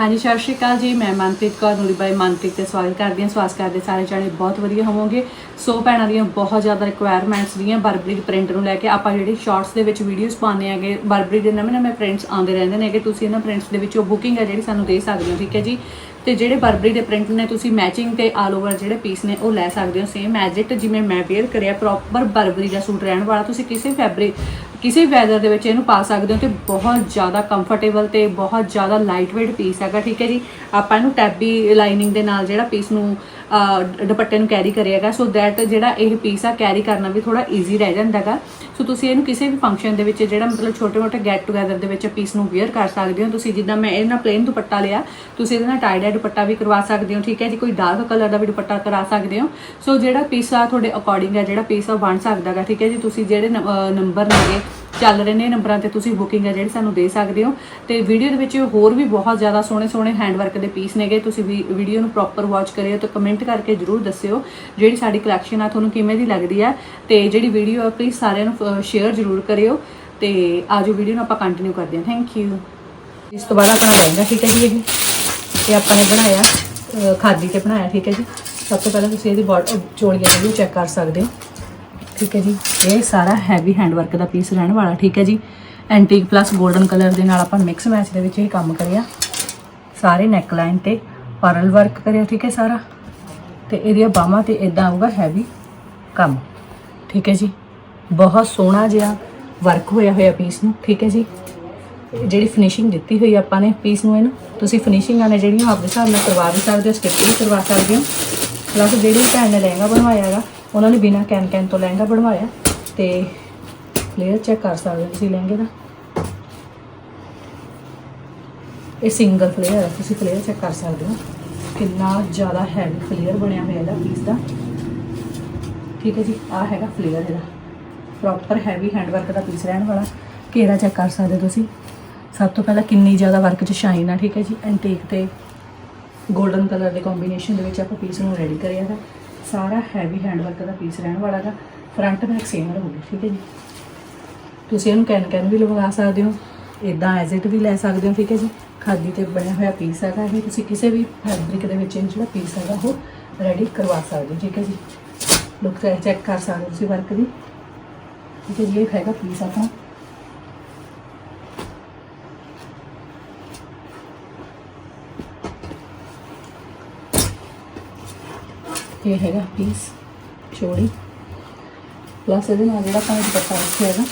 ਹਾਂਜੀ, ਸਤਿ ਸ਼੍ਰੀ ਅਕਾਲ ਜੀ। ਮੈਂ ਮਨਪ੍ਰੀਤ ਕੌਰ ਨੂਰੀ ਬਾਈ ਮਨਪ੍ਰੀਤ ਤੇ ਸਵਾਗਤ ਕਰਦੀ ਹਾਂ। ਸਵਾਸ ਕਰਦੇ ਸਾਰੇ ਜਾਣੇ। ਬਹੁਤ ਵਧੀਆ ਹੋਵੋਗੇ। ਸੋ ਭੈਣਾਂ ਦੀਆਂ ਬਹੁਤ ਜ਼ਿਆਦਾ ਰਿਕੁਆਇਰਮੈਂਟਸ ਦੀਆਂ ਬਰਬਰੀ ਪ੍ਰਿੰਟ ਨੂੰ ਲੈ ਕੇ ਆਪਾਂ ਜਿਹੜੀ ਸ਼ਾਰਟਸ ਦੇ ਵਿੱਚ ਵੀਡੀਓਜ਼ ਪਾਉਂਦੇ ਆਗੇ ਬਰਬਰੀ ਦੇ ਨਵੇਂ ਨਵੇਂ ਪ੍ਰਿੰਟਸ ਆਉਂਦੇ ਰਹਿੰਦੇ ਨੇ ਕਿ ਤੁਸੀਂ ਇਹਨਾਂ ਪ੍ਰਿੰਟਸ ਦੇ ਵਿੱਚੋਂ ਬੁਕਿੰਗ ਹੈ ਜਿਹੜੀ ਸਾਨੂੰ ਦੇ ਸਕਦੇ ਹੋ, ਠੀਕ ਹੈ ਜੀ? ਤੇ ਜਿਹੜੇ ਬਰਬਰੀ ਦੇ ਪ੍ਰਿੰਟ ਨੇ, ਤੁਸੀਂ ਮੈਚਿੰਗ ਤੇ ਆਲ ਓਵਰ ਜਿਹੜੇ ਪੀਸ ਨੇ ਉਹ ਲੈ ਸਕਦੇ ਹੋ। ਸੇਮ ਐਜ ਇਟ ਜਿਵੇਂ ਮੈਂ ਵੇਅਰ ਕਰਿਆ ਪ੍ਰੋਪਰ ਬਰਬਰੀ ਦਾ ਸੂਟ ਰਹਿਣ ਵਾਲਾ, ਤੁਸੀਂ ਕਿਸੇ ਫੈਬਰਿਕ ਕਿਸੇ ਵੈਦਰ ਦੇ ਵਿੱਚ ਇਹਨੂੰ ਪਾ ਸਕਦੇ ਹੋ ਤੇ ਬਹੁਤ ਜ਼ਿਆਦਾ ਕੰਫਰਟੇਬਲ ਤੇ ਬਹੁਤ ਜ਼ਿਆਦਾ ਲਾਈਟ weight ਪੀਸ ਹੈਗਾ, ਠੀਕ ਹੈ ਜੀ? ਆਪਾਂ ਇਹਨੂੰ ਟੈਬੀ ਲਾਈਨਿੰਗ ਦੇ ਨਾਲ ਜਿਹੜਾ ਪੀਸ ਨੂੰ ਦੁਪੱਟੇ ਨੂੰ ਕੈਰੀ ਕਰਿਆਗਾ ਸੋ ਦੈਟ ਜਿਹੜਾ ਇਹ ਪੀਸ ਆ ਕੈਰੀ ਕਰਨਾ ਵੀ ਥੋੜਾ ਈਜ਼ੀ ਰਹਿ ਜਾਂਦਾਗਾ ਸੋ ਤੁਸੀਂ ਇਹਨੂੰ ਕਿਸੇ ਵੀ ਫੰਕਸ਼ਨ ਦੇ ਵਿੱਚ ਜਿਹੜਾ ਮਤਲਬ ਛੋਟੇ ਮੋਟੇ ਗੈਟ ਟੂਗੇਦਰ ਦੇ ਵਿੱਚ ਪੀਸ ਨੂੰ ਵੇਅਰ ਕਰ ਸਕਦੇ ਹੋ। ਤੁਸੀਂ ਜਿੱਦਾਂ ਮੈਂ ਇਹਦੇ ਨਾਲ ਪਲੇਨ ਦੁਪੱਟਾ ਲਿਆ, ਤੁਸੀਂ ਇਹਦੇ ਨਾਲ ਟਾਈਡ ਡਾਈ ਦੁਪੱਟਾ ਵੀ ਕਰਵਾ ਸਕਦੇ ਹੋ, ਠੀਕ ਹੈ ਜੀ? ਕੋਈ ਡਾਰਕ ਕਲਰ ਦਾ ਵੀ ਦੁਪੱਟਾ ਕਰਾ ਸਕਦੇ ਹੋ। ਸੋ ਜਿਹੜਾ ਪੀਸ ਆ ਤੁਹਾਡੇ ਅਕੋਰਡਿੰਗ ਹੈ ਜਿਹੜਾ ਪੀਸ ਆ ਬਣ ਸਕਦਾਗਾ ਠੀਕ ਹੈ ਜੀ? ਤੁਸੀਂ ਜਿਹੜੇ ਨੰਬਰ ਨੇਗੇ ਚੱਲ ਰਹੇ ਨੇ ਨੰਬਰਾਂ ਤੇ ਤੁਸੀਂ ਬੁਕਿੰਗ ਹੈ ਜਿਹੜੀ ਸਾਨੂੰ ਦੇ ਸਕਦੇ ਹੋ। ਤੇ ਵੀਡੀਓ ਦੇ ਵਿੱਚ ਹੋਰ ਵੀ ਬਹੁਤ ਜ਼ਿਆਦਾ ਸੋਹਣੇ ਸੋਹਣੇ ਹੈਂਡਵਰਕ ਦੇ ਪੀਸ ਨੇਗੇ। ਤੁਸੀਂ ਵੀ ਵੀਡੀਓ ਨੂੰ ਪ੍ਰੋਪਰ ਵਾਚ ਕਰਿਓ ਤੇ ਕਮੈਂਟ ਕਰਕੇ ਜਰੂਰ ਦੱਸਿਓ ਜਿਹੜੀ ਸਾਡੀ ਕਲੈਕਸ਼ਨ ਆ, ਤੁਹਾਨੂੰ ਕਿਵੇਂ ਦੀ ਲੱਗਦੀ ਆ। ਤੇ ਜਿਹੜੀ ਵੀਡੀਓ ਆ ਪਲੀਜ਼ ਸਾਰਿਆਂ ਨੂੰ ਸ਼ੇਅਰ ਜਰੂਰ ਕਰਿਓ। ਤੇ ਆਜੋ ਵੀਡੀਓ ਨੂੰ ਆਪਾਂ ਕੰਟੀਨਿਊ ਕਰਦੇ ਹਾਂ। ਥੈਂਕ ਯੂ ਇਸ ਤੋਂ ਬਾਅਦ ਆਪਣਾ ਲਹਿੰਗਾ, ਠੀਕ ਹੈ ਜੀ ਇਹ? ਇਹ ਆਪਾਂ ਨੇ ਬਣਾਇਆ ਖਾਦੀ ਤੇ ਬਣਾਇਆ, ਠੀਕ ਹੈ ਜੀ। ਸਭ ਤੋਂ ਪਹਿਲਾਂ ਤੁਸੀਂ ਇਹਦੀ ਬਾਟ ਚੋਲੀਆਂ ਜਿਹੜੀ ਚੈੱਕ ਕਰ ਸਕਦੇ ਹੋ। ਠੀਕ ਹੈ ਜੀ। ਇਹ ਸਾਰਾ ਹੈਵੀ ਹੈਂਡਵਰਕ ਦਾ ਪੀਸ ਰਹਿਣ ਵਾਲਾ, ਠੀਕ ਹੈ ਜੀ। ਐਂਟੀਕ ਪਲੱਸ 골ਡਨ ਕਲਰ ਦੇ ਨਾਲ ਆਪਾਂ ਮਿਕਸ ਮੈਚ ਦੇ ਵਿੱਚ ਇਹ ਕੰਮ ਕਰਿਆ। ਸਾਰੇ ਨੈਕ ਲਾਈਨ ਤੇ ਪਰਲ ਵਰਕ ਕਰਿਆ, ਠੀਕ ਹੈ ਸਾਰਾ। ਤੇ ਇਹਦੀਆਂ ਬਾਹਾਂ ਤੇ ਇਦਾਂ ਆਊਗਾ ਹੈਵੀ ਕੰਮ, ਠੀਕ ਹੈ ਜੀ। ਬਹੁਤ ਸੋਹਣਾ ਜਿਹਾ ਵਰਕ ਹੋਇਆ ਹੋਇਆ ਪੀਸ ਨੂੰ, ਠੀਕ ਹੈ ਜੀ। ਜਿਹੜੀ ਫਿਨਿਸ਼ਿੰਗ ਦਿੱਤੀ ਹੋਈ ਆਪਾਂ ਨੇ ਪੀਸ ਨੂੰ ਇਹਨੂੰ, ਤੁਸੀਂ ਫਿਨਿਸ਼ਿੰਗਾਂ ਨੇ ਜਿਹੜੀਆਂ ਆਪਣੇ ਹਿਸਾਬ ਨਾਲ ਕਰਵਾ ਵੀ ਸਕਦੇ ਹੋ ਸਟਿਚ ਵੀ ਕਰਵਾ ਸਕਦੇ ਹੋ। ਪਲੱਸ ਜਿਹੜੀ ਭੈਣ ਨੇ ਲਹਿੰਗਾ ਬਣਵਾਇਆ ਹੈਗਾ ਉਹਨਾਂ ਨੇ ਬਿਨਾ ਕੈਨ ਕੈਨ ਤੋਂ ਲਹਿੰਗਾ ਬਣਵਾਇਆ ਤੇ ਫਲੇਅਰ ਚੈੱਕ ਕਰ ਸਕਦੇ ਹੋ ਤੁਸੀਂ ਲਹਿੰਗੇ ਦਾ। ਇਹ ਸਿੰਗਲ ਫਲੇਅਰ ਹੈ ਤੁਸੀਂ ਫਲੇਅਰ ਚੈੱਕ ਕਰ ਸਕਦੇ ਹੋ। ਕਿੰਨਾ ਜ਼ਿਆਦਾ ਹੈਵੀ ਫਲੇਅਰ ਬਣਿਆ ਹੋਇਆ ਇਹਦਾ ਪੀਸ ਦਾ। ਠੀਕ ਹੈ ਜੀ ਆ ਹੈਗਾ ਫਲੇਅਰ ਇਹਦਾ। ਪ੍ਰੋਪਰ ਹੈਵੀ ਹੈਂਡਵਰਕ ਦਾ ਪੀਸ ਰਹਿਣ ਵਾਲਾ। ਘੇਰਾ ਚੈੱਕ ਕਰ ਸਕਦੇ ਹੋ ਤੁਸੀਂ? ਸਭ ਤੋਂ ਪਹਿਲਾਂ ਕਿੰਨੀ ਜ਼ਿਆਦਾ ਵਰਕ 'ਚ ਸ਼ਾਈਨ ਆ, ਠੀਕ ਹੈ ਜੀ। ਐਂਟੀਕ ਤੇ 골ਡਨ ਕਲਰ ਦੇ ਕੰਬੀਨੇਸ਼ਨ ਦੇ ਵਿੱਚ ਆਪਾਂ ਪੀਸ ਨੂੰ ਰੈਡੀ ਕਰਿਆ ਹੈ ਸਾਰਾ ਹੈਵੀ ਹੈਂਡਵਰਕ ਦਾ ਪੀਸ ਰਹਿਣ ਵਾਲਾ ਹੈ ਫਰੰਟ ਬੈਕ ਸੇਮ ਰਹੂਗੀ, ਠੀਕ ਹੈ ਜੀ। ਤੁਸੀਂ ਇਹਨੂੰ ਕੈਨ ਕੈਨ ਵੀ ਲਗਾ ਸਕਦੇ ਹੋ ਇਦਾਂ ਐਜ਼ ਇਟ ਵੀ ਲੈ ਸਕਦੇ ਹੋ, ਠੀਕ ਹੈ ਜੀ। ਖਾਦੀ ਤੇ ਬਣਿਆ ਹੋਇਆ ਪੀਸ ਹੈਗਾ ਇਹ, ਤੁਸੀਂ ਕਿਸੇ ਵੀ ਫੈਬਰਿਕ ਦੇ ਵਿੱਚ ਇਹ ਜਿਹੜਾ ਪੀਸ ਹੈਗਾ ਉਹ ਰੈਡੀ ਕਰਵਾ ਸਕਦੇ ਹੋ, ਠੀਕ ਹੈ ਜੀ। ਲੁੱਕ ਚੈੱਕ ਕਰ ਸਕਦੇ ਹੋ ਤੁਸੀਂ ਵਰਕ ਦੀ। ਠੀਕ ਹੈ ਜੀ, ਇਹ ਹੈਗਾ ਪੀਸ ਆਪਣਾ ਇਹ ਹੈਗਾ ਪੀਸ ਚੋੜੀ। ਪਲੱਸ ਇਹਦੇ ਨਾਲ ਜਿਹੜਾ ਆਪਾਂ ਨੇ ਦੁਪੱਟਾ ਰੱਖਿਆ ਹੈਗਾ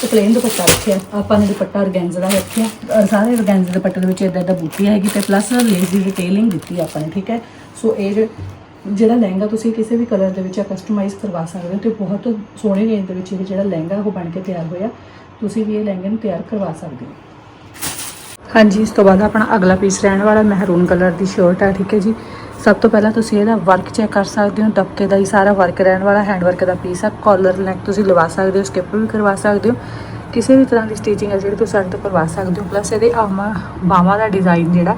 ਤੇ ਪਲੇਨ ਦੁਪੱਟਾ ਰੱਖਿਆ। ਆਪਾਂ ਨੇ ਦੁਪੱਟਾ ਔਰਗੈਂਜ਼ਾ ਦਾ ਰੱਖਿਆ। ਸਾਰੇ ਔਰਗੈਂਜ਼ਾ ਦੁਪੱਟੇ ਦੇ ਵਿੱਚ ਇਦਾਂ ਇਦਾਂ ਬੂਟੀ ਹੈਗੀ ਤੇ ਪਲੱਸ ਲੇਸ ਦੀ ਡਿਟੇਲਿੰਗ ਦਿੱਤੀ ਆਪਾਂ ਨੇ, ਠੀਕ ਹੈ? ਸੋ ਇਹ ਜਿਹੜਾ ਲਹਿੰਗਾ ਤੁਸੀਂ ਕਿਸੇ ਵੀ ਕਲਰ ਦੇ ਵਿੱਚ ਕਸਟਮਾਈਜ਼ ਕਰਵਾ ਸਕਦੇ ਹੋ ਤੇ ਬਹੁਤ ਸੋਹਣੇ ਰੇਂਜ ਦੇ ਵਿੱਚ ਇਹ ਜਿਹੜਾ ਲਹਿੰਗਾ ਉਹ ਬਣ ਕੇ ਤਿਆਰ ਹੋਇਆ। ਤੁਸੀਂ ਵੀ ਇਹ ਲਹਿੰਗੇ ਨੂੰ ਤਿਆਰ ਕਰਵਾ ਸਕਦੇ ਹੋ। ਹਾਂਜੀ, ਇਸ ਤੋਂ ਬਾਅਦ ਆਪਣਾ ਅਗਲਾ ਪੀਸ ਰਹਿਣ ਵਾਲਾ ਮਹਿਰੂਨ ਕਲਰ ਦੀ ਸ਼ਰਟ ਆ, ਠੀਕ ਹੈ ਜੀ। ਸਭ ਤੋਂ ਪਹਿਲਾਂ ਤੁਸੀਂ ਇਹਦਾ ਵਰਕ ਚੈੱਕ ਕਰ ਸਕਦੇ ਹੋ, ਦਬਕੇ ਦਾ ਹੀ ਸਾਰਾ ਵਰਕ ਰਹਿਣ ਵਾਲਾ ਹੈਂਡ ਵਰਕ ਦਾ ਪੀਸ ਆ ਕਾਲਰ ਨੈਕ ਤੁਸੀਂ ਲਵਾ ਸਕਦੇ ਹੋ ਸਕਿਪ ਵੀ ਕਰਵਾ ਸਕਦੇ ਹੋ, ਕਿਸੇ ਵੀ ਤਰ੍ਹਾਂ ਦੀ ਸਟਿਚਿੰਗ ਹੈ ਜਿਹੜੀ ਤੁਸੀਂ ਸਾਡੇ ਤੋਂ ਕਰਵਾ ਸਕਦੇ ਹੋ ਪਲੱਸ ਇਹਦੇ ਆਮਾ ਬਾਹਾਂ ਦਾ ਡਿਜ਼ਾਈਨ ਜਿਹੜਾ,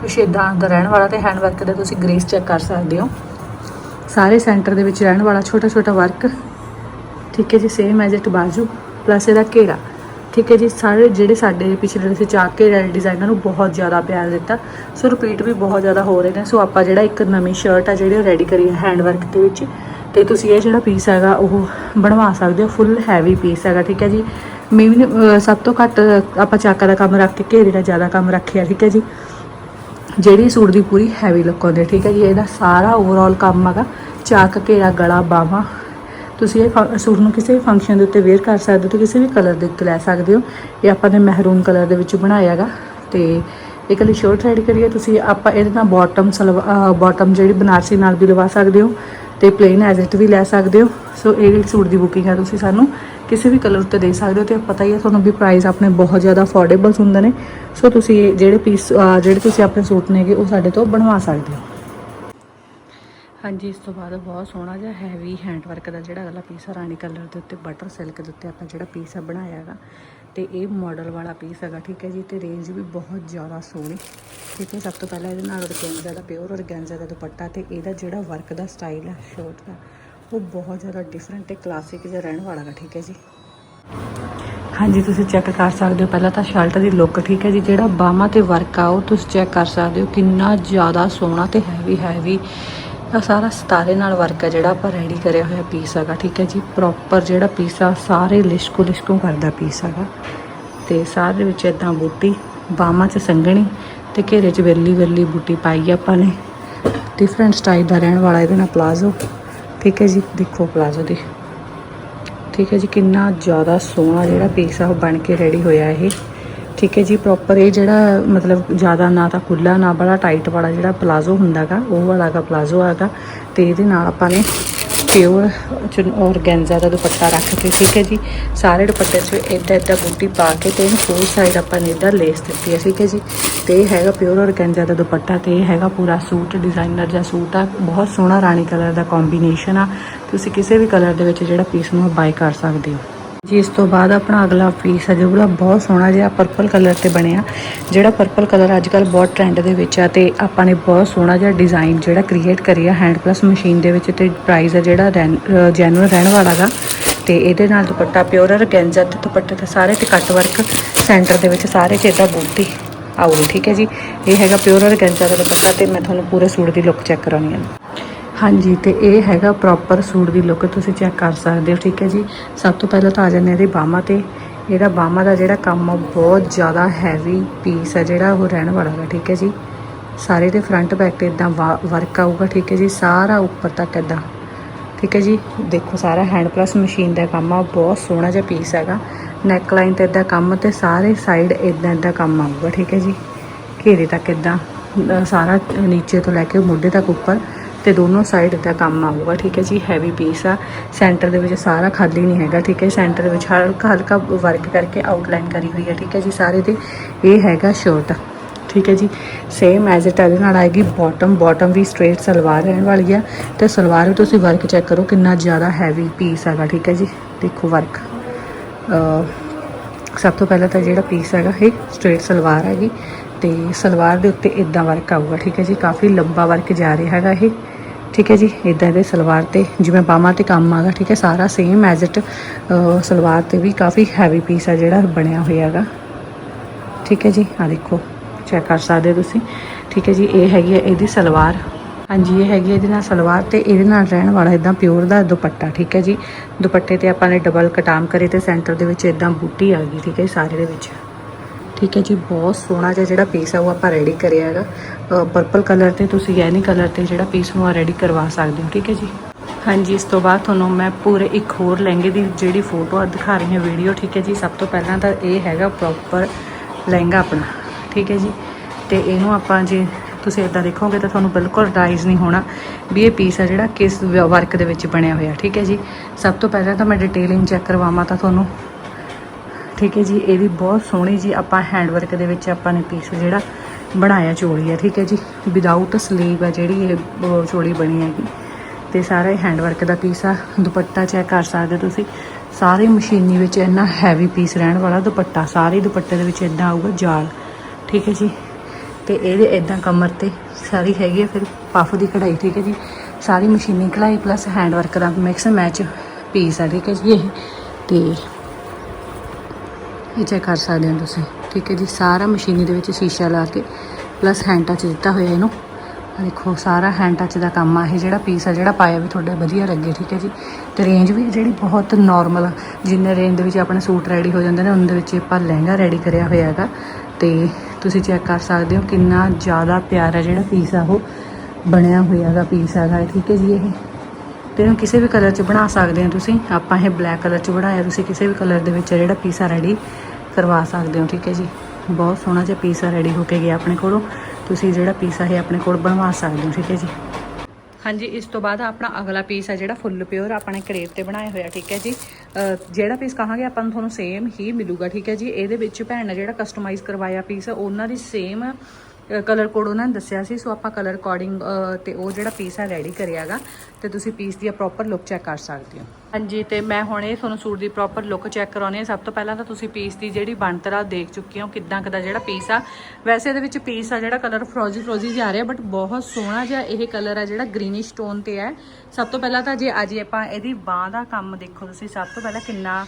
ਕੁਛ ਇਦਾਂ ਦਾ ਰਹਿਣ ਵਾਲਾ ਤੇ ਹੈਂਡ ਵਰਕ ਦਾ ਤੁਸੀਂ ਗ੍ਰੇਸ ਚੈੱਕ ਕਰ ਸਕਦੇ ਹੋ। ਸਾਰੇ ਸੈਂਟਰ ਦੇ ਵਿੱਚ ਰਹਿਣ ਵਾਲਾ ਛੋਟਾ ਛੋਟਾ ਵਰਕ ਠੀਕ ਹੈ ਜੀ ਸੇਮ ਐਜ਼ ਇਟ ਬਾਜੂ ਪਲੱਸ ਇਹਦਾ ਘੇਰਾ। ਠੀਕ ਹੈ ਜੀ, ਸਾਰੇ ਜਿਹੜੇ ਸਾਡੇ ਪਿਛਲੇ ਦੇ ਚਾਕ ਕੇ ਡਿਜ਼ਾਈਨਰ ਨੂੰ ਬਹੁਤ ਜ਼ਿਆਦਾ ਪਿਆਰ ਦਿੱਤਾ। ਸੋ ਰਿਪੀਟ ਵੀ ਬਹੁਤ ਜ਼ਿਆਦਾ ਹੋ ਰਹੇ ਨੇ। ਸੋ ਆਪਾਂ ਜਿਹੜਾ ਇੱਕ ਨਵੀਂ ਸ਼ਰਟ ਆ ਜਿਹੜੀ ਉਹ ਰੈਡੀ ਕਰੀ ਹੈ ਹੈਂਡ ਵਰਕ ਦੇ ਵਿੱਚ। ਤੇ ਤੁਸੀਂ ਇਹ ਜਿਹੜਾ ਪੀਸ ਹੈਗਾ, ਉਹ ਬਣਵਾ ਸਕਦੇ ਹੋ ਫੁੱਲ ਹੈਵੀ ਪੀਸ ਹੈਗਾ, ਠੀਕ ਹੈ ਜੀ। ਮੇਨ ਸਭ ਤੋਂ ਘੱਟ ਆਪਾਂ ਚਾਕਾ ਦਾ ਕੰਮ ਰੱਖ ਕੇ, ਘੇਰੇ ਦਾ ਜ਼ਿਆਦਾ ਕੰਮ ਰੱਖਿਆ, ਠੀਕ ਹੈ ਜੀ। ਜਿਹੜੀ ਸੂਟ ਦੀ ਪੂਰੀ ਹੈਵੀ ਲੁੱਕ ਆਉਂਦੀ ਹੈ, ਠੀਕ ਹੈ ਜੀ। ਇਹਦਾ ਸਾਰਾ ਓਵਰਆਲ ਕੰਮ ਹੈਗਾ, ਚਾਕ ਘੇਰਾ, ਗਲਾ, ਬਾਹਾਂ ਤੁਸੀਂ ਇਹ ਫੰ- ਸੂਟ ਨੂੰ ਕਿਸੇ ਵੀ ਫੰਕਸ਼ਨ ਦੇ ਉੱਤੇ ਵੇਅਰ ਕਰ ਸਕਦੇ ਹੋ ਤੇ ਕਿਸੇ ਵੀ ਕਲਰ ਦੇ ਉੱਤੇ ਲੈ ਸਕਦੇ ਹੋ। ਇਹ ਆਪਾਂ ਨੇ ਮਹਿਰੂਨ ਕਲਰ ਦੇ ਵਿੱਚ ਬਣਾਇਆ ਹੈਗਾ ਤੇ ਇਹ ਕੱਲੀ ਸ਼ਰਟ ਰੈਡੀ ਕਰੀਏ। ਤੁਸੀਂ ਆਪਾਂ ਇਹਦੇ ਨਾਲ ਬਾਟਮ ਸਲਵਾ ਬਾਟਮ ਜਿਹੜੀ ਬਨਾਰਸੀ ਨਾਲ ਵੀ ਲਵਾ ਸਕਦੇ ਹੋ ਤੇ ਪਲੇਨ ਐਜ਼ ਇਟ ਵੀ ਲੈ ਸਕਦੇ ਹੋ। ਸੋ ਇਹ ਸੂਟ ਦੀ ਬੁਕਿੰਗ ਹੈ ਤੁਸੀਂ ਸਾਨੂੰ ਕਿਸੇ ਵੀ ਕਲਰ ਉੱਤੇ ਦੇ ਸਕਦੇ ਹੋ ਤੇ ਪਤਾ ਹੀ ਹੈ ਤੁਹਾਨੂੰ ਵੀ ਪ੍ਰਾਈਸ ਆਪਣੇ ਬਹੁਤ ਜ਼ਿਆਦਾ ਅਫੋਰਡੇਬਲ ਹੁੰਦੇ ਨੇ। ਸੋ ਤੁਸੀਂ ਜਿਹੜੇ ਪੀਸ ਜਿਹੜੇ ਤੁਸੀਂ ਆਪਣੇ ਸੂਟ ਨੇਗੇ ਉਹ ਸਾਡੇ ਤੋਂ ਬਣਵਾ ਸਕਦੇ ਹੋ। ਹਾਂਜੀ, ਇਸ ਤੋਂ ਬਾਅਦ ਬਹੁਤ ਸੋਹਣਾ ਜਿਹਾ ਹੈਵੀ ਹੈਂਡ ਵਰਕ ਦਾ ਜਿਹੜਾ ਅਗਲਾ ਪੀਸ ਆ, ਰਾਣੀ ਕਲਰ ਦੇ ਉੱਤੇ ਬਟਰ ਸਿਲਕ ਦੇ ਉੱਤੇ ਆਪਾਂ ਜਿਹੜਾ ਪੀਸ ਆ ਬਣਾਇਆ ਹੈਗਾ। ਤੇ ਇਹ ਮਾਡਲ ਵਾਲਾ ਪੀਸ ਹੈਗਾ, ਠੀਕ ਹੈ ਜੀ, ਤੇ ਰੇਂਜ ਵੀ ਬਹੁਤ ਜ਼ਿਆਦਾ ਸੋਹਣੀ। ਠੀਕ ਹੈ, ਸਭ ਤੋਂ ਪਹਿਲਾਂ ਇਹਦੇ ਨਾਲ ਔਰਗੈਂਜ਼ਾ ਦਾ ਪਿਓਰ ਔਰਗੈਂਜ਼ਾ ਦਾ ਦੁਪੱਟਾ ਤੇ ਇਹਦਾ ਜਿਹੜਾ ਵਰਕ ਦਾ ਸਟਾਈਲ ਹੈ ਸ਼ੋਰਟ ਦਾ, ਉਹ ਬਹੁਤ ਜ਼ਿਆਦਾ ਡਿਫਰੈਂਟ ਤੇ ਕਲਾਸਿਕ ਜਿਹਾ ਰਹਿਣ ਵਾਲਾ ਹੈ ਠੀਕ ਹੈ ਜੀ। ਹਾਂਜੀ, ਤੁਸੀਂ ਚੈੱਕ ਕਰ ਸਕਦੇ ਹੋ, ਪਹਿਲਾਂ ਤਾਂ ਸ਼ਰਟ ਦੀ ਲੁੱਕ ਠੀਕ ਹੈ ਜੀ, ਜਿਹੜਾ ਬਾਹਾਂ ਤੇ ਵਰਕ ਆ, ਉਹ ਤੁਸੀਂ ਚੈੱਕ ਕਰ ਸਕਦੇ ਹੋ, ਕਿੰਨਾ ਜ਼ਿਆਦਾ ਸੋਹਣਾ ਤੇ ਹੈਵੀ ਹੈਵੀ ਆ ਸਾਰਾ ਸਤਾਰੇ ਨਾਲ ਵਰਕ ਹੈ ਜਿਹੜਾ ਆਪਾਂ ਰੈਡੀ ਕਰਿਆ ਹੋਇਆ ਪੀਸ ਹੈਗਾ, ਠੀਕ ਹੈ ਜੀ? ਪ੍ਰੋਪਰ ਜਿਹੜਾ ਪੀਸ ਆ, ਸਾਰੇ ਲਿਸ਼ਕੋ ਲਿਸ਼ਕੋ ਕਰਦਾ ਪੀਸ ਹੈਗਾ। ਤੇ ਸਾਰੇ ਵਿੱਚ ਇਦਾਂ ਬੂਟੀ, ਬਾਹਾਂ 'ਚ ਸੰਘਣੀ ਤੇ ਘੇਰੇ 'ਚ ਵੇਲੀ ਵੇਲੀ ਬੂਟੀ ਪਾਈ ਆਪਾਂ ਨੇ। ਡਿਫਰੈਂਟ ਸਟਾਈਲ ਦਾ ਰਹਿਣ ਵਾਲਾ ਇਹਦੇ ਨਾਲ ਪਲਾਜ਼ੋ ਠੀਕ ਹੈ ਜੀ? ਦੇਖੋ ਪਲਾਜ਼ੋ ਦੀ। ਠੀਕ ਹੈ ਜੀ? ਕਿੰਨਾ ਜ਼ਿਆਦਾ ਸੋਹਣਾ ਜਿਹੜਾ ਪੀਸ ਆ, ਉਹ ਬਣ ਕੇ ਰੈਡੀ ਹੋਇਆ ਇਹ। ਠੀਕ ਹੈ ਜੀ ਪ੍ਰੋਪਰ ਇਹ ਜਿਹੜਾ ਮਤਲਬ ਜ਼ਿਆਦਾ ਨਾ ਤਾਂ ਖੁੱਲਾ ਨਾ ਬੜਾ ਟਾਈਟ ਵਾਲਾ ਜਿਹੜਾ ਪਲਾਜ਼ੋ ਹੁੰਦਾਗਾ ਉਹ ਵਾਲਾਗਾ ਪਲਾਜ਼ੋ ਆਗਾ ਤੇ ਇਹਦੇ ਨਾਲ ਆਪਾਂ ਨੇ ਪਿਓਰ ਔਰਗੈਂਜ਼ਾ ਦਾ ਦੁਪੱਟਾ ਰੱਖ ਕੇ, ਠੀਕ ਹੈ ਜੀ, ਸਾਰੇ ਦੁਪੱਟੇ 'ਚ ਇਦਾਂ ਇਦਾਂ ਬੂਟੀ ਪਾ ਕੇ ਤੇ ਇਹਨੂੰ ਫੋਰ ਸਾਈਡ ਆਪਾਂ ਨੇ ਇਦਾਂ ਲੇਸ ਦਿੱਤੀ ਹੈ, ਠੀਕ ਹੈ ਜੀ। ਤੇ ਇਹ ਹੈਗਾ ਪਿਓਰ ਔਰਗੈਂਜ਼ਾ ਦਾ ਦੁਪੱਟਾ ਤੇ ਇਹ ਹੈਗਾ ਪੂਰਾ ਸੂਟ ਡਿਜ਼ਾਈਨਰ ਜਾਂ ਸੂਟ ਆ, ਬਹੁਤ ਸੋਹਣਾ ਰਾਣੀ ਕਲਰ ਦਾ ਕੰਬੀਨੇਸ਼ਨ ਆ। ਤੁਸੀਂ ਕਿਸੇ ਵੀ ਕਲਰ ਦੇ ਵਿੱਚ ਜਿਹੜਾ ਪੀਸ ਨੂੰ ਬਾਈ ਕਰ ਸਕਦੇ ਹੋ। ਜੀ, ਇਸ ਤੋਂ ਬਾਅਦ ਆਪਣਾ ਅਗਲਾ ਪੀਸ ਹੈ ਜਿਹੜਾ ਬਹੁਤ ਸੋਹਣਾ ਜਿਹਾ ਪਰਪਲ ਕਲਰ ਤੇ ਬਣਿਆ। ਜਿਹੜਾ ਪਰਪਲ ਕਲਰ ਅੱਜ ਕੱਲ ਬਹੁਤ ਟ੍ਰੈਂਡ ਦੇ ਵਿੱਚ ਆ ਤੇ ਆਪਾਂ ਨੇ ਬਹੁਤ ਸੋਹਣਾ ਜਿਹਾ ਡਿਜ਼ਾਈਨ ਜਿਹੜਾ ਕ੍ਰੀਏਟ ਕਰਿਆ ਹੈਂਡ ਪਲੱਸ ਮਸ਼ੀਨ ਦੇ ਵਿੱਚ ਤੇ ਪ੍ਰਾਈਸ ਹੈ ਜਿਹੜਾ ਜੈਨੂਅਲ ਰਹਿਣ ਵਾਲਾ ਗਾ। ਤੇ ਇਹਦੇ ਨਾਲ ਦੁਪੱਟਾ ਪਿਓਰ ਔਰਗੈਂਜ਼ਾ ਤੇ ਦੁਪੱਟੇ ਤੇ ਸਾਰੇ ਤੇ ਕੱਟ ਵਰਕ ਸੈਂਟਰ ਦੇ ਵਿੱਚ ਸਾਰੇ ਚ ਇਦਾਂ ਬੂਟੀ ਆਊਗੀ ਠੀਕ ਹੈ ਜੀ? ਇਹ ਹੈਗਾ ਪਿਓਰ ਔਰਗੈਂਜ਼ਾ ਦਾ ਦੁਪੱਟਾ ਤੇ ਮੈਂ ਤੁਹਾਨੂੰ ਪੂਰੇ ਸੂਟ ਦੀ ਲੁੱਕ ਚੈੱਕ ਕਰਾਉਣੀ ਹੈ ਹਾਂਜੀ, ਤੇ ਇਹ ਹੈਗਾ ਪ੍ਰੋਪਰ ਸੂਟ ਦੀ ਲੁੱਕ ਤੁਸੀਂ ਚੈੱਕ ਕਰ ਸਕਦੇ ਹੋ, ਠੀਕ ਹੈ ਜੀ? ਸਭ ਤੋਂ ਪਹਿਲਾਂ ਤਾਂ ਆ ਜਾਂਦੇ ਇਹਦੇ ਬਾਹਾਂ ਤੇ। ਇਹਦਾ ਬਾਹਾਂ ਦਾ ਜਿਹੜਾ ਕੰਮ ਆ ਬਹੁਤ ਜ਼ਿਆਦਾ ਹੈਵੀ ਪੀਸ ਹੈ ਜਿਹੜਾ ਉਹ ਰਹਿਣ ਵਾਲਾ ਹੈ ਠੀਕ ਹੈ ਜੀ? ਸਾਰੇ ਦੇ ਫਰੰਟ ਬੈਕ ਤੇ ਇਦਾਂ ਵਰਕ ਆਊਗਾ, ਠੀਕ ਹੈ ਜੀ? ਸਾਰਾ ਉੱਪਰ ਤੱਕ ਇਦਾਂ ਠੀਕ ਹੈ ਜੀ? ਦੇਖੋ, ਸਾਰਾ ਹੈਂਡ ਪਲੱਸ ਮਸ਼ੀਨ ਦਾ ਕੰਮ ਆ ਬਹੁਤ ਸੋਹਣਾ ਜਿਹਾ ਪੀਸ ਹੈਗਾ। ਨੈਕ ਲਾਈਨ ਤੇ ਇਦਾਂ ਕੰਮ ਤੇ ਸਾਰੇ ਸਾਈਡ ਇਦਾਂ ਇਦਾਂ ਕੰਮ ਆਊਗਾ, ਠੀਕ ਹੈ ਜੀ? ਘੇਰੇ ਤੱਕ ਇਦਾਂ ਸਾਰਾ ਨੀਚੇ ਤੋਂ ਲੈ ਕੇ ਮੋਢੇ ਤੱਕ ਉੱਪਰ। ਤੇ ਦੋਨੋਂ ਸਾਈਡ ਦਾ ਕੰਮ ਆਊਗਾ, ਠੀਕ ਹੈ ਜੀ? ਹੈਵੀ ਪੀਸ ਆ। ਸੈਂਟਰ ਦੇ ਵਿੱਚ ਸਾਰਾ ਖਾਲੀ ਨਹੀਂ ਹੈਗਾ, ਠੀਕ ਹੈ? ਸੈਂਟਰ ਦੇ ਵਿੱਚ ਹਲਕਾ ਹਲਕਾ ਵਰਕ ਕਰਕੇ ਆਊਟਲਾਈਨ ਕਰੀ ਹੋਈ ਹੈ, ਠੀਕ ਹੈ ਜੀ? ਸਾਰੇ ਤੇ ਇਹ ਹੈਗਾ ਸ਼ਰਟ ਠੀਕ ਹੈ ਜੀ? ਸੇਮ ਐਜ਼ ਇਟ ਇਹਦੇ ਨਾਲ ਆਏਗੀ ਬਾਟਮ ਬਾਟਮ ਵੀ ਸਟ੍ਰੇਟ ਸਲਵਾਰ ਰਹਿਣ ਵਾਲੀ ਆ। ਤੇ ਸਲਵਾਰ ਵੀ ਤੁਸੀਂ ਵਰਕ ਚੈੱਕ ਕਰੋ ਕਿੰਨਾ ਜ਼ਿਆਦਾ ਹੈਵੀ ਪੀਸ ਹੈਗਾ, ਠੀਕ ਹੈ ਜੀ? ਦੇਖੋ ਵਰਕ ਸਭ ਤੋਂ ਪਹਿਲਾਂ ਤਾਂ ਜਿਹੜਾ ਪੀਸ ਹੈਗਾ, ਇਹ ਸਟ੍ਰੇਟ ਸਲਵਾਰ ਹੈਗੀ। ਤੇ ਸਲਵਾਰ ਦੇ ਉੱਤੇ ਇਦਾਂ ਵਰਕ ਆਊਗਾ ਠੀਕ ਹੈ ਜੀ? ਕਾਫੀ ਲੰਬਾ ਵਰਕ ਜਾ ਰਿਹਾ ਹੈਗਾ ਇਹ ਠੀਕ ਹੈ ਜੀ? ਇਦਾਂ ਦੇ ਸਲਵਾਰ ਤੇ ਜਿਵੇਂ ਬਾਹਾਂ ਤੇ ਕੰਮ ਆਗਾ ਠੀਕ ਹੈ? ਸਾਰਾ ਸੇਮ ਐਜ਼ ਇਟ ਸਲਵਾਰ ਤੇ ਵੀ ਕਾਫੀ ਹੈਵੀ ਪੀਸ ਆ ਜਿਹੜਾ ਬਣਿਆ ਹੋਇਆ ਹੈਗਾ। ਠੀਕ ਹੈ ਜੀ? ਆ ਦੇਖੋ ਚੈੱਕ ਕਰ ਸਕਦੇ ਹੋ ਤੁਸੀਂ। ਠੀਕ ਹੈ ਜੀ ਇਹ ਹੈਗੀ ਹੈ ਇਹਦੀ ਸਲਵਾਰ। ਹਾਂਜੀ ਇਹ ਹੈਗੀ ਇਹਦੇ ਨਾਲ ਸਲਵਾਰ ਤੇ ਇਹਦੇ ਨਾਲ ਰਹਿਣ ਵਾਲਾ ਇਦਾਂ ਪਿਓਰ ਦਾ ਦੁਪੱਟਾ ਠੀਕ ਹੈ ਜੀ? ਦੁਪੱਟੇ ਤੇ ਆਪਾਂ ਨੇ ਡਬਲ ਕਟਾਮ ਕਰੇ ਤੇ ਸੈਂਟਰ ਦੇ ਵਿੱਚ ਇਦਾਂ ਬੂਟੀ ਆ ਗਈ ਠੀਕ ਹੈ ਜੀ, ਸਾਰੇ ਦੇ ਵਿੱਚ। ਠੀਕ ਹੈ ਜੀ, ਬਹੁਤ ਸੋਹਣਾ ਜਿਹਾ ਜਿਹੜਾ ਪੀਸ ਆ ਉਹ ਆਪਾਂ ਰੈਡੀ ਕਰਿਆ ਹੈਗਾ। ਪਰਪਲ ਕਲਰ ਤੇ ਤੁਸੀਂ ਐਨੀ ਕਲਰ ਤੇ ਜਿਹੜਾ ਪੀਸ ਨੂੰ ਆ ਰੈਡੀ ਕਰਵਾ ਸਕਦੇ ਹੋ, ਠੀਕ ਹੈ ਜੀ? ਹਾਂਜੀ, ਇਸ ਤੋਂ ਬਾਅਦ ਤੁਹਾਨੂੰ ਮੈਂ ਪੂਰੇ ਇੱਕ ਹੋਰ ਲਹਿੰਗੇ ਦੀ ਜਿਹੜੀ ਫੋਟੋ ਆ ਦਿਖਾ ਰਹੀ ਹਾਂ ਵੀਡੀਓ ਠੀਕ ਹੈ ਜੀ? ਸਭ ਤੋਂ ਪਹਿਲਾਂ ਤਾਂ ਇਹ ਹੈਗਾ ਪ੍ਰੋਪਰ ਲਹਿੰਗਾ ਆਪਣਾ, ਠੀਕ ਹੈ ਜੀ? ਤੇ ਇਹਨੂੰ ਆਪਾਂ ਜੇ ਤੁਸੀਂ ਇਦਾਂ ਦੇਖੋਗੇ ਤਾਂ ਤੁਹਾਨੂੰ ਬਿਲਕੁਲ ਰਾਈਜ਼ ਨਹੀਂ ਹੋਣਾ ਵੀ ਇਹ ਪੀਸ ਆ ਜਿਹੜਾ ਕਿਸ ਵਰਕ ਦੇ ਵਿੱਚ ਬਣਿਆ ਹੋਇਆ, ਠੀਕ ਹੈ ਜੀ? ਸਭ ਤੋਂ ਪਹਿਲਾਂ ਤਾਂ ਮੈਂ ਡਿਟੇਲਿੰਗ ਚੈੱਕ ਕਰਵਾਵਾਂ ਤਾਂ ਤੁਹਾਨੂੰ ਠੀਕ ਹੈ ਜੀ ਇਹਦੀ ਬਹੁਤ ਸੋਹਣੀ ਜੀ ਆਪਾਂ ਹੈਂਡ ਵਰਕ ਦੇ ਵਿੱਚ ਆਪਾਂ ਨੇ ਪੀਸ ਜਿਹੜਾ ਬਣਾਇਆ ਚੋਲੀ ਹੈ, ਠੀਕ ਹੈ ਜੀ? ਵਿਦਆਊਟ ਸਲੀਵ ਹੈ ਜਿਹੜੀ ਇਹ ਚੋਲੀ ਬਣੀ ਹੈਗੀ। ਤੇ ਸਾਰਾ ਇਹ ਹੈਂਡ ਵਰਕ ਦਾ ਪੀਸ ਆ, ਦੁਪੱਟਾ ਚੈੱਕ ਕਰ ਸਕਦੇ ਹੋ ਤੁਸੀਂ। ਸਾਰੇ ਮਸ਼ੀਨੀ ਵਿੱਚ ਇੰਨਾ ਹੈਵੀ ਪੀਸ ਰਹਿਣ ਵਾਲਾ ਦੁਪੱਟਾ, ਸਾਰੇ ਦੁਪੱਟੇ ਦੇ ਵਿੱਚ ਇਦਾਂ ਆਊਗਾ ਜਾਲ, ਠੀਕ ਹੈ ਜੀ? ਤੇ ਇਹਦੇ ਇਦਾਂ ਕਮਰ ਤੇ ਸਾਰੀ ਹੈਗੀ ਹੈ ਫਿਰ ਪਫ ਦੀ ਕਢਾਈ, ਠੀਕ ਹੈ ਜੀ? ਸਾਰੀ ਮਸ਼ੀਨੀ ਕਢਾਈ ਪਲੱਸ ਹੈਂਡ ਵਰਕ ਦਾ ਮਿਕਸ ਮੈਚ ਪੀਸ ਆ, ਠੀਕ ਹੈ ਜੀ ਇਹ। ਤੇ ਇਹ ਚੈੱਕ ਕਰ ਸਕਦੇ ਹੋ ਤੁਸੀਂ। ਠੀਕ ਹੈ ਜੀ, ਸਾਰਾ ਮਸ਼ੀਨੀ ਦੇ ਵਿੱਚ ਸ਼ੀਸ਼ਾ ਲਾ ਕੇ ਪਲੱਸ ਹੈਂਡ ਟੱਚ ਦਿੱਤਾ ਹੋਇਆ ਇਹਨੂੰ। ਦੇਖੋ, ਸਾਰਾ ਹੈਂਡ ਟੱਚ ਦਾ ਕੰਮ ਆ, ਇਹ ਜਿਹੜਾ ਪੀਸ ਆ, ਜਿਹੜਾ ਪਾਇਆ ਵੀ ਤੁਹਾਡਾ ਵਧੀਆ ਲੱਗੇ, ਠੀਕ ਹੈ ਜੀ। ਤੇ ਰੇਂਜ ਵੀ ਜਿਹੜੀ ਬਹੁਤ ਨਾਰਮਲ ਜਿੰਨੇ ਰੇਂਜ ਦੇ ਵਿੱਚ ਆਪਣੇ ਸੂਟ ਰੈਡੀ ਹੋ ਜਾਂਦੇ ਨੇ ਉਹਨਾਂ ਦੇ ਵਿੱਚ ਆਪਾਂ ਲਹਿੰਗਾ ਰੈਡੀ ਕਰਿਆ ਹੋਇਆ ਹੈਗਾ। ਤੇ ਤੁਸੀਂ ਚੈੱਕ ਕਰ ਸਕਦੇ ਹੋ ਕਿੰਨਾ ਜ਼ਿਆਦਾ ਪਿਆਰਾ ਜਿਹੜਾ ਪੀਸ ਆ, ਉਹ ਬਣਿਆ ਹੋਇਆ ਹੈਗਾ ਪੀਸ ਹੈਗਾ ਠੀਕ ਹੈ ਜੀ ਇਹ। ਤੇ ਇਹਨੂੰ ਕਿਸੇ ਵੀ ਕਲਰ 'ਚ ਬਣਾ ਸਕਦੇ ਹੋ ਤੁਸੀਂ। ਆਪਾਂ ਇਹ ਬਲੈਕ ਕਲਰ 'ਚ ਬਣਾਇਆ, ਤੁਸੀਂ ਕਿਸੇ ਵੀ ਕਲਰ ਦੇ ਵਿੱਚ ਜਿਹੜਾ ਪੀਸ ਆ ਰੈਡੀ ਕਰਵਾ ਸਕਦੇ ਹੋ, ਠੀਕ ਹੈ ਜੀ? ਬਹੁਤ ਸੋਹਣਾ ਜਿਹਾ ਪੀਸ ਆ ਰੈਡੀ ਹੋ ਕੇ ਗਿਆ ਆਪਣੇ ਕੋਲੋਂ। ਤੁਸੀਂ ਜਿਹੜਾ ਪੀਸ ਆ ਇਹ ਆਪਣੇ ਕੋਲ ਬਣਵਾ ਸਕਦੇ ਹੋ, ਠੀਕ ਹੈ ਜੀ? ਹਾਂਜੀ, ਇਸ ਤੋਂ ਬਾਅਦ ਆਪਣਾ ਅਗਲਾ ਪੀਸ ਹੈ ਜਿਹੜਾ ਫੁੱਲ ਪਿਓਰ ਆਪਣੇ ਕਰੇਪ ਤੇ ਬਣਾਇਆ ਹੋਇਆ, ਠੀਕ ਹੈ ਜੀ? ਜਿਹੜਾ ਪੀਸ ਕਹਾਂਗੇ ਆਪਾਂ ਨੂੰ ਤੁਹਾਨੂੰ ਸੇਮ ਹੀ ਮਿਲੂਗਾ, ਠੀਕ ਹੈ ਜੀ? ਇਹਦੇ ਵਿੱਚ ਭੈਣ ਨੇ ਜਿਹੜਾ ਕਸਟਮਾਈਜ਼ ਕਰਵਾਇਆ ਪੀਸ ਉਹਨਾਂ ਦੀ ਸੇਮ ਕਲਰ ਕੋਡ ਉਹਨਾਂ ਨੇ ਦੱਸਿਆ ਸੀ, ਸੋ ਆਪਾਂ ਕਲਰ ਕੋਡਿੰਗ ਤੇ ਉਹ ਜਿਹੜਾ ਪੀਸ ਆ ਰੈਡੀ ਕਰਿਆਗਾ, ਤੇ ਤੁਸੀਂ ਪੀਸ ਦੀ ਪ੍ਰੋਪਰ ਲੁੱਕ ਚੈੱਕ ਕਰ ਸਕਦੇ ਹੋ। ਹਾਂਜੀ, ਤੇ ਮੈਂ ਹੁਣ ਇਹ ਤੁਹਾਨੂੰ ਸੂਟ ਦੀ ਪ੍ਰੋਪਰ ਲੁੱਕ ਚੈੱਕ ਕਰਾਉਣੀ ਹੈ ਸਭ ਤੋਂ ਪਹਿਲਾਂ ਤਾਂ ਤੁਸੀਂ ਪੀਸ ਦੀ ਜਿਹੜੀ ਬਣਤਰ ਆ ਉਹ ਦੇਖ ਚੁੱਕੇ ਹੋ ਕਿੱਦਾਂ ਕਦਾ ਜਿਹੜਾ ਪੀਸ ਆ। ਵੈਸੇ ਇਹਦੇ ਵਿੱਚ ਪੀਸ ਆ ਜਿਹੜਾ ਕਲਰ ਫਰੋਜ਼ੀ ਫਰੋਜ਼ੀ ਜਿਹਾ ਆ ਰਿਹਾ ਬਟ ਬਹੁਤ ਸੋਹਣਾ ਜਿਹਾ ਇਹ ਕਲਰ ਆ ਜਿਹੜਾ ਗ੍ਰੀਨਿਸ਼ ਟੋਨ ਤੇ ਹੈ ਸਭ ਤੋਂ ਪਹਿਲਾਂ ਤਾਂ ਜੇ ਅੱਜ ਆਪਾਂ ਇਹਦੀ ਬਾਹ ਦਾ ਕੰਮ ਦੇਖੋ ਤੁਸੀਂ, ਸਭ ਤੋਂ ਪਹਿਲਾਂ ਕਿੰਨਾ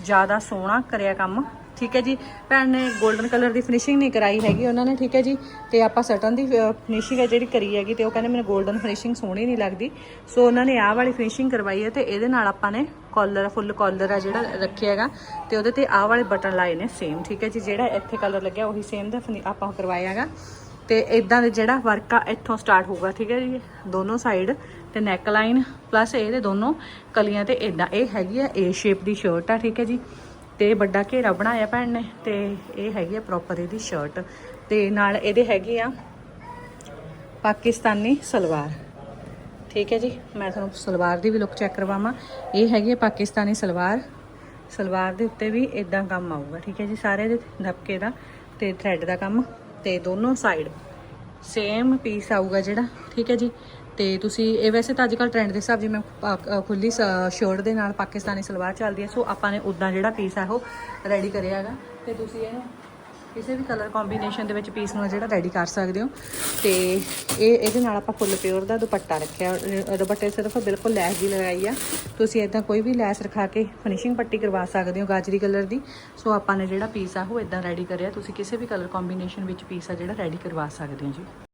ਜ਼ਿਆਦਾ ਸੋਹਣਾ ਕਰਿਆ ਕੰਮ। ਠੀਕ ਹੈ ਜੀ। ਭੈਣ ਨੇ 골ਡਨ ਕਲਰ ਦੀ ਫਿਨਿਸ਼ਿੰਗ ਨਹੀਂ ਕਰਾਈ ਹੈਗੀ, ਉਹਨਾਂ ਨੇ ਠੀਕ ਹੈ ਜੀ। ਤੇ ਆਪਾਂ ਸਟਨ ਦੀ ਫਿਨਿਸ਼ਿੰਗ ਹੈ ਜਿਹੜੀ ਕਰੀ ਹੈਗੀ, ਤੇ ਉਹ ਕਹਿੰਦੇ ਮੈਨੂੰ 골ਡਨ ਫਿਨਿਸ਼ਿੰਗ ਸੋਹਣੀ ਨਹੀਂ ਲੱਗਦੀ। ਸੋ ਉਹਨਾਂ ਨੇ ਆਹ ਵਾਲੀ ਫਿਨਿਸ਼ਿੰਗ ਕਰਵਾਈ ਹੈ ਤੇ ਇਹਦੇ ਨਾਲ ਆਪਾਂ ਨੇ ਕਾਲਰ ਫੁੱਲ ਕਾਲਰ ਆ ਜਿਹੜਾ ਰੱਖਿਆ ਹੈਗਾ, ਤੇ ਉਹਦੇ ਤੇ ਆਹ ਵਾਲੇ ਬਟਨ ਲਾਏ ਨੇ ਸੇਮ ਠੀਕ ਹੈ ਜੀ। ਜਿਹੜਾ ਇੱਥੇ ਕਲਰ ਲੱਗਿਆ, ਉਹੀ ਸੇਮ ਦਾ ਫਿਨੀ- ਆਪਾਂ ਕਰਵਾਇਆ ਹੈਗਾ। ਤੇ ਇਦਾਂ ਦੇ ਜਿਹੜਾ ਵਰਕ ਆ, ਇੱਥੋਂ ਸਟਾਰਟ ਹੋਊਗਾ, ਠੀਕ ਹੈ ਜੀ। ਦੋਨੋਂ ਸਾਈਡ ਤੇ ਨੈਕ ਲਾਈਨ ਪਲੱਸ ਇਹਦੇ ਦੋਨੋਂ ਕਲੀਆਂ ਤੇ ਇਦਾਂ ਇਹ ਹੈਗੀ ਆ ਏ ਸ਼ੇਪ ਦੀ ਸ਼ਰਟ ਆ, ਠੀਕ ਹੈ ਜੀ। ਤੇ ਵੱਡਾ ਘੇਰਾ ਬਣਾਇਆ ਭੈਣ ਨੇ ਤੇ ਇਹ ਹੈਗੀ ਆ ਪ੍ਰੋਪਰ ਇਹਦੀ ਸ਼ਰਟ ਤੇ ਨਾਲ ਇਹਦੇ ਹੈਗੇ ਆ ਪਾਕਿਸਤਾਨੀ ਸਲਵਾਰ। ਠੀਕ ਹੈ ਜੀ, ਮੈਂ ਤੁਹਾਨੂੰ ਸਲਵਾਰ ਦੀ ਵੀ ਲੁੱਕ ਚੈੱਕ ਕਰਵਾਵਾਂ। ਇਹ ਹੈਗੀ ਆ ਪਾਕਿਸਤਾਨੀ ਸਲਵਾਰ। ਸਲਵਾਰ ਦੇ ਉੱਤੇ ਵੀ ਇਦਾਂ ਕੰਮ ਆਊਗਾ, ਠੀਕ ਹੈ ਜੀ, ਸਾਰੇ ਦੇ ਦਬਕੇ ਦਾ ਤੇ ਥ੍ਰੈਡ ਦਾ ਕੰਮ ਤੇ ਦੋਨੋਂ ਸਾਈਡ ਸੇਮ ਪੀਸ ਆਊਗਾ ਜਿਹੜਾ, ਠੀਕ ਹੈ ਜੀ। ਤੇ ਤੁਸੀਂ ਇਹ ਵੈਸੇ ਤਾਂ ਅੱਜ ਅੱਜਕੱਲ ਟ੍ਰੈਂਡ ਦੇ ਹਿਸਾਬ ਜਿਵੇਂ ਪਾ- ਅ, ਖੁੱਲੀ ਸ਼ਰਟ ਦੇ ਨਾਲ ਪਾਕਿਸਤਾਨੀ ਸਲਵਾਰ ਚੱਲਦੀ ਹੈ ਸੋ ਆਪਾਂ ਨੇ ਉਦਾਂ ਜਿਹੜਾ ਪੀਸ ਆ ਉਹ ਰੈਡੀ ਕਰਿਆ ਹੈਗਾ। ਤੇ ਤੁਸੀਂ ਇਹਨੂੰ ਕਿਸੇ ਵੀ ਕਲਰ ਕੰਬੀਨੇਸ਼ਨ ਦੇ ਵਿੱਚ ਪੀਸ ਨੂੰ ਜਿਹੜਾ ਰੈਡੀ ਕਰ ਸਕਦੇ ਹੋ। ਤੇ ਇਹ ਇਹਦੇ ਨਾਲ ਆਪਾਂ ਫੁੱਲ ਪਿਓਰ ਦਾ ਦੁਪੱਟਾ ਰੱਖਿਆ। ਦੁਪੱਟੇ ਸਿਰਫ ਬਿਲਕੁਲ ਲੈਸ ਦੀ ਲਗਾਈ ਆ। ਤੁਸੀਂ ਇਦਾਂ ਕੋਈ ਵੀ ਲੈਸ ਰਖਾ ਕੇ ਫਿਨਿਸ਼ਿੰਗ ਪੱਟੀ ਕਰਵਾ ਸਕਦੇ ਹੋ ਗਾਜਰੀ ਕਲਰ ਦੀ। ਸੋ ਆਪਾਂ ਨੇ ਜਿਹੜਾ ਪੀਸ ਆ ਉਹ ਇਦਾਂ ਰੈਡੀ ਕਰਿਆ। ਤੁਸੀਂ ਕਿਸੇ ਵੀ ਕਲਰ ਕੰਬੀਨੇਸ਼ਨ ਵਿੱਚ ਪੀਸ ਆ ਜਿਹੜਾ ਰੈਡੀ ਕਰਵਾ ਸਕਦੇ ਹੋ ਜੀ।